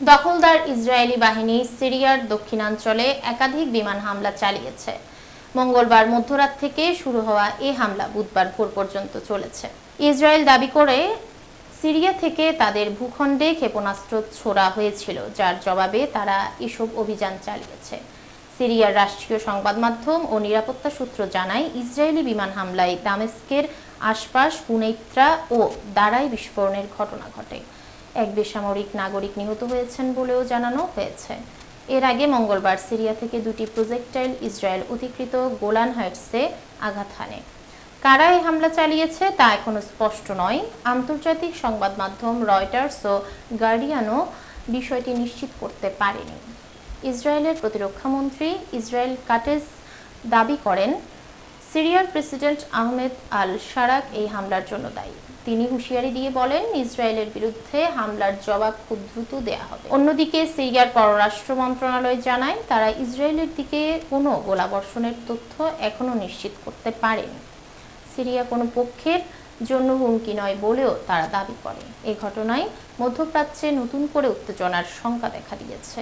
দখলদার ইসরায়েলি বাহিনী সিরিয়ার দক্ষিণাঞ্চলে একাধিক বিমান হামলা চালিয়েছে। মঙ্গলবার মধ্যরাত থেকে শুরু হওয়া এই হামলা বুধবার ভোর পর্যন্ত চলেছে। ইসরায়েল দাবি করে, সিরিয়া থেকে তাদের ভূখণ্ডে ক্ষেপণাস্ত্র ছোড়া হয়েছিল, যার জবাবে তারা এসব অভিযান চালিয়েছে। সিরিয়ার রাষ্ট্রীয় সংবাদ মাধ্যম ও নিরাপত্তা সূত্র জানায়, ইসরায়েলি বিমান হামলায় দামেস্কের আশপাশ কুনেত্রা ও দারাই বিস্ফোরণের ঘটনা ঘটে। এক বেসামরিক নাগরিক নিহত হয়েছেন বলেও জানানো হয়েছে। এর আগে মঙ্গলবার সিরিয়া থেকে দুটি প্রজেক্টাইল ইসরায়েল অধিকৃত গোলান হাইটসে আঘাত হানে। কারা এই হামলা চালিয়েছে তা এখনও স্পষ্ট নয়। আন্তর্জাতিক সংবাদ মাধ্যম রয়টার্স ও গার্ডিয়ানও বিষয়টি নিশ্চিত করতে পারেনি। ইসরায়েলের প্রতিরক্ষামন্ত্রী ইসরায়েল কাটেজ দাবি করেন, সিরিয়ার প্রেসিডেন্ট আহমেদ আল সারাক এই হামলার জন্য দায়ী। তিনি হুঁশিয়ারি দিয়ে বলেন, ইসরায়েলের বিরুদ্ধে হামলার জবাব খুব দ্রুত দেয়া হবে। অন্যদিকে সিরিয়ার পররাষ্ট্র মন্ত্রণালয় জানায়, তারা ইসরায়েলের দিকে কোনো গোলাবর্ষণের তথ্য এখনও নিশ্চিত করতে পারেনি। সিরিয়া কোনো পক্ষের জন্য হুমকি নয় বলেও তারা দাবি করে। এ ঘটনায় মধ্যপ্রাচ্যে নতুন করে উত্তেজনার শঙ্কা দেখা দিয়েছে।